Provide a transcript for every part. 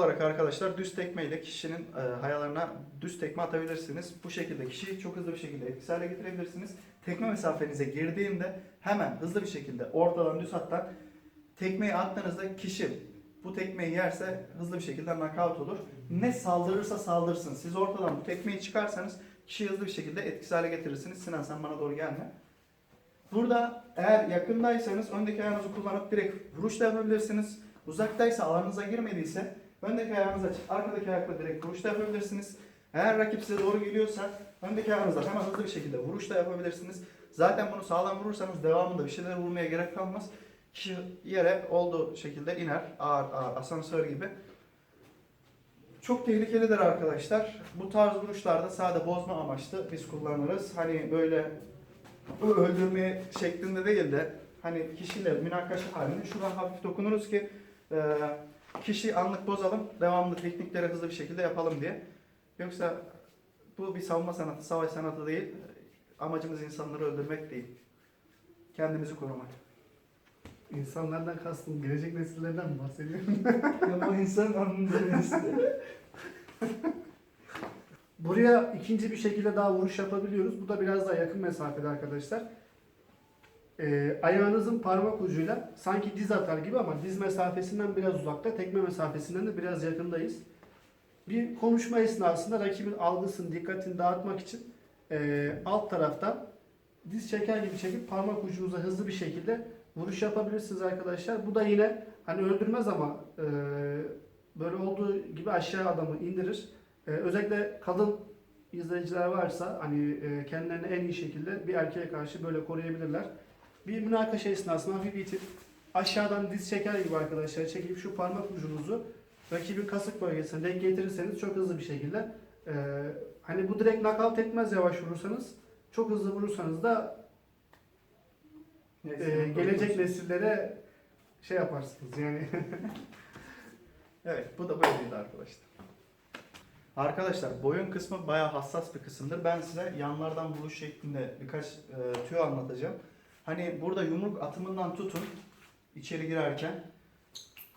olarak arkadaşlar düz tekme ile kişinin e, hayalarına düz tekme atabilirsiniz. Bu şekilde kişiyi çok hızlı bir şekilde etkisiz hale getirebilirsiniz. Tekme mesafenize girdiğinde hemen hızlı bir şekilde ortadan düz hattan tekmeyi attığınızda kişi bu tekmeyi yerse hızlı bir şekilde knockout olur. Ne saldırırsa saldırsın. Siz ortadan bu tekmeyi çıkarsanız kişiyi hızlı bir şekilde etkisiz hale getirirsiniz. Sinan sen bana doğru gelme. Burada eğer yakındaysanız öndeki ayağınızı kullanıp direkt vuruş da yapabilirsiniz. Uzaktaysa alanınıza girmediyse öndeki ayağınızı açıp arkadaki ayakla direkt vuruş da yapabilirsiniz. Eğer rakip size doğru geliyorsa öndeki ayağınızla hemen hızlı bir şekilde vuruş da yapabilirsiniz. Zaten bunu sağlam vurursanız devamında bir şeyler vurmaya gerek kalmaz. Kişi yere olduğu şekilde iner. Ağır ağır asansör gibi. Çok tehlikelidir arkadaşlar. Bu tarz vuruşlarda sade bozma amaçlı biz kullanırız. Hani böyle öldürme şeklinde değil de hani kişiyle münakaşa halinde şuradan hafif dokunuruz ki e, kişi anlık bozalım, devamlı teknikleri hızlı bir şekilde yapalım diye. Yoksa bu bir savunma sanatı, savaş sanatı değil. Amacımız insanları öldürmek değil. Kendimizi korumak. İnsanlardan kastım gelecek nesillerden mi bahsediyorsun? ya bu insan Buraya ikinci bir şekilde daha vuruş yapabiliyoruz. Bu da biraz daha yakın mesafede arkadaşlar. Ee, ayağınızın parmak ucuyla sanki diz atar gibi ama diz mesafesinden biraz uzakta, tekme mesafesinden de biraz yakındayız. Bir konuşma esnasında rakibin algısını, dikkatini dağıtmak için e, alt taraftan diz çeker gibi çekip parmak ucunuza hızlı bir şekilde vuruş yapabilirsiniz arkadaşlar. Bu da yine hani öldürmez ama e, böyle olduğu gibi aşağı adamı indirir. Ee, özellikle kadın izleyiciler varsa hani e, kendilerini en iyi şekilde bir erkeğe karşı böyle koruyabilirler. Bir münakaşa esnasında hafif itip aşağıdan diz çeker gibi arkadaşlar çekip şu parmak ucunuzu rakibin kasık bölgesine denk getirirseniz çok hızlı bir şekilde e, hani bu direkt knockout etmez yavaş vurursanız çok hızlı vurursanız da e, gelecek nesillere şey yaparsınız yani Evet, bu da böyleydi arkadaşlar. Arkadaşlar boyun kısmı bayağı hassas bir kısımdır. Ben size yanlardan vuruş şeklinde birkaç e, tüyo anlatacağım. Hani burada yumruk atımından tutun içeri girerken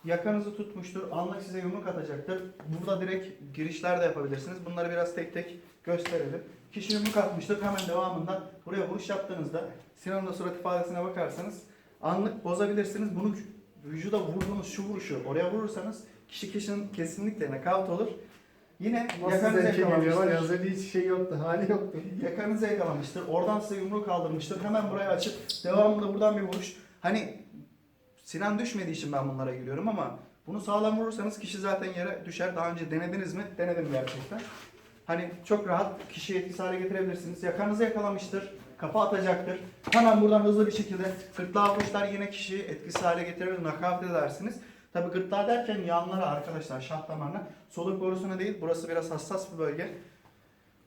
yakanızı tutmuştur. Anlık size yumruk atacaktır. Burada direkt girişler de yapabilirsiniz. Bunları biraz tek tek gösterelim. Kişi yumruk atmıştır. Hemen devamında buraya vuruş yaptığınızda Sinan'ın da surat ifadesine bakarsanız anlık bozabilirsiniz. Bunu vücuda vurduğunuz şu vuruşu oraya vurursanız kişi kişinin kesinlikle knockout olur. Yine nasıl yakanızı zevke yakalamıştır. ya özelliği hiç şey yoktu hali yoktu. Yakanızı yakalamıştır. Oradan size yumruk kaldırmıştır. Hemen buraya açıp devamında buradan bir vuruş. Hani Sinan düşmediği için ben bunlara giriyorum ama bunu sağlam vurursanız kişi zaten yere düşer. Daha önce denediniz mi? Denedim gerçekten. Hani çok rahat kişiyi etkisiz hale getirebilirsiniz. Yakanızı yakalamıştır. Kafa atacaktır. Hemen buradan hızlı bir şekilde gırtlağa vuruşlar yine kişiyi etkisiz hale getirir. Nakavt edersiniz. Tabi gırtlağı derken yanlara arkadaşlar şah damarına. Soluk borusuna değil. Burası biraz hassas bir bölge.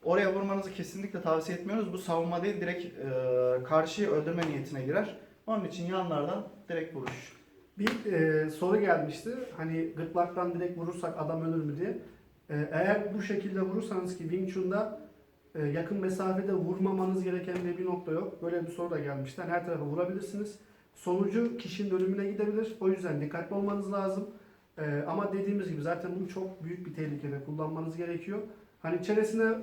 Oraya vurmanızı kesinlikle tavsiye etmiyoruz. Bu savunma değil direkt e, karşıyı öldürme niyetine girer. Onun için yanlardan direkt vuruş. Bir e, soru gelmişti. Hani gırtlaktan direkt vurursak adam ölür mü diye. E, eğer bu şekilde vurursanız ki Wing Chun'da e, yakın mesafede vurmamanız gereken diye bir nokta yok. Böyle bir soru da gelmişti. Yani her tarafa vurabilirsiniz. Sonucu kişinin ölümüne gidebilir. O yüzden dikkatli olmanız lazım. E, ama dediğimiz gibi zaten bunu çok büyük bir tehlikede kullanmanız gerekiyor. Hani çenesine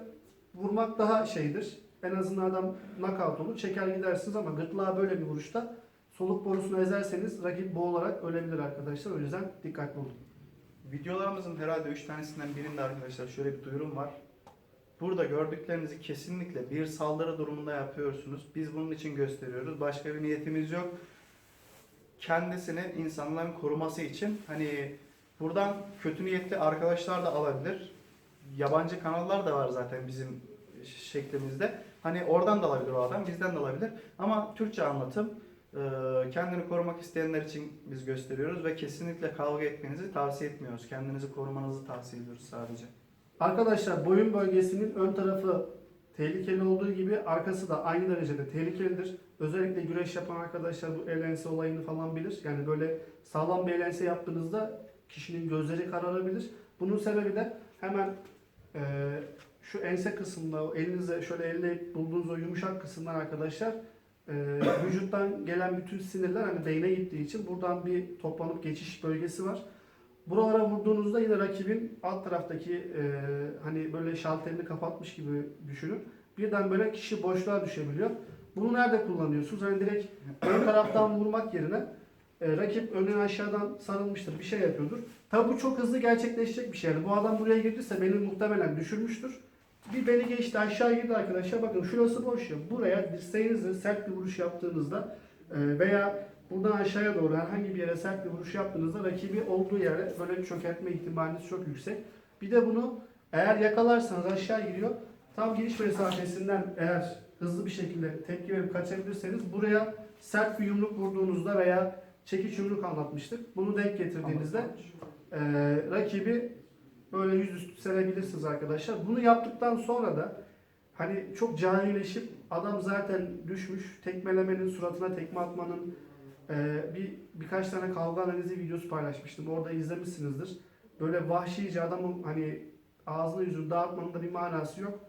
vurmak daha şeydir. En azından adam knockout olur. Çeker gidersiniz ama gırtlağa böyle bir vuruşta soluk borusunu ezerseniz rakip boğularak ölebilir arkadaşlar. O yüzden dikkatli olun. Videolarımızın herhalde 3 tanesinden birinde arkadaşlar şöyle bir duyurum var. Burada gördüklerinizi kesinlikle bir saldırı durumunda yapıyorsunuz. Biz bunun için gösteriyoruz. Başka bir niyetimiz yok. Kendisini insanların koruması için hani buradan kötü niyetli arkadaşlar da alabilir. Yabancı kanallar da var zaten bizim şeklimizde. Hani oradan da alabilir o adam, bizden de alabilir. Ama Türkçe anlatım e, kendini korumak isteyenler için biz gösteriyoruz ve kesinlikle kavga etmenizi tavsiye etmiyoruz. Kendinizi korumanızı tavsiye ediyoruz sadece. Arkadaşlar boyun bölgesinin ön tarafı tehlikeli olduğu gibi arkası da aynı derecede tehlikelidir. Özellikle güreş yapan arkadaşlar bu el ense olayını falan bilir. Yani böyle sağlam bir el ense yaptığınızda kişinin gözleri kararabilir. Bunun sebebi de hemen e, şu ense kısmında elinize şöyle elle bulduğunuz o yumuşak kısımdan arkadaşlar e, vücuttan gelen bütün sinirler hani beyne gittiği için buradan bir toplanıp geçiş bölgesi var. Buralara vurduğunuzda yine rakibin alt taraftaki e, hani böyle şalterini kapatmış gibi düşünün. Birden böyle kişi boşluğa düşebiliyor. Bunu nerede kullanıyorsunuz? Hani direkt ön taraftan vurmak yerine e, rakip önüne aşağıdan sarılmıştır, bir şey yapıyordur. Tabi bu çok hızlı gerçekleşecek bir şey. Yani bu adam buraya girdiyse beni muhtemelen düşürmüştür. Bir beni geçti aşağı girdi arkadaşlar. Bakın şurası boş ya. Buraya dirseğinizle sert bir vuruş yaptığınızda e, veya buradan aşağıya doğru herhangi bir yere sert bir vuruş yaptığınızda rakibi olduğu yere böyle çökertme ihtimaliniz çok yüksek. Bir de bunu eğer yakalarsanız aşağı giriyor. Tam giriş mesafesinden eğer hızlı bir şekilde tepki verip kaçabilirseniz buraya sert bir yumruk vurduğunuzda veya çekiç yumruk anlatmıştık. Bunu denk getirdiğinizde e, rakibi böyle yüzüstü serebilirsiniz arkadaşlar. Bunu yaptıktan sonra da hani çok canileşip adam zaten düşmüş tekmelemenin suratına tekme atmanın e, bir birkaç tane kavga analizi videosu paylaşmıştım. Orada izlemişsinizdir. Böyle vahşice adamın hani ağzını yüzünü dağıtmanın da bir manası yok.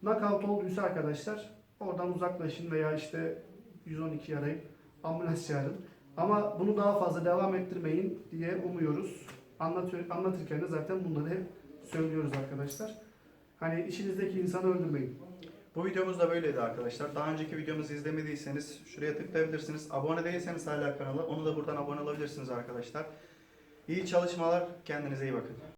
Knockout olduysa arkadaşlar oradan uzaklaşın veya işte 112 arayıp ambulans çağırın. Ama bunu daha fazla devam ettirmeyin diye umuyoruz. Anlatıyor, anlatırken de zaten bunları hep söylüyoruz arkadaşlar. Hani içinizdeki insanı öldürmeyin. Bu videomuz da böyleydi arkadaşlar. Daha önceki videomuzu izlemediyseniz şuraya tıklayabilirsiniz. Abone değilseniz hala kanala onu da buradan abone olabilirsiniz arkadaşlar. İyi çalışmalar. Kendinize iyi bakın.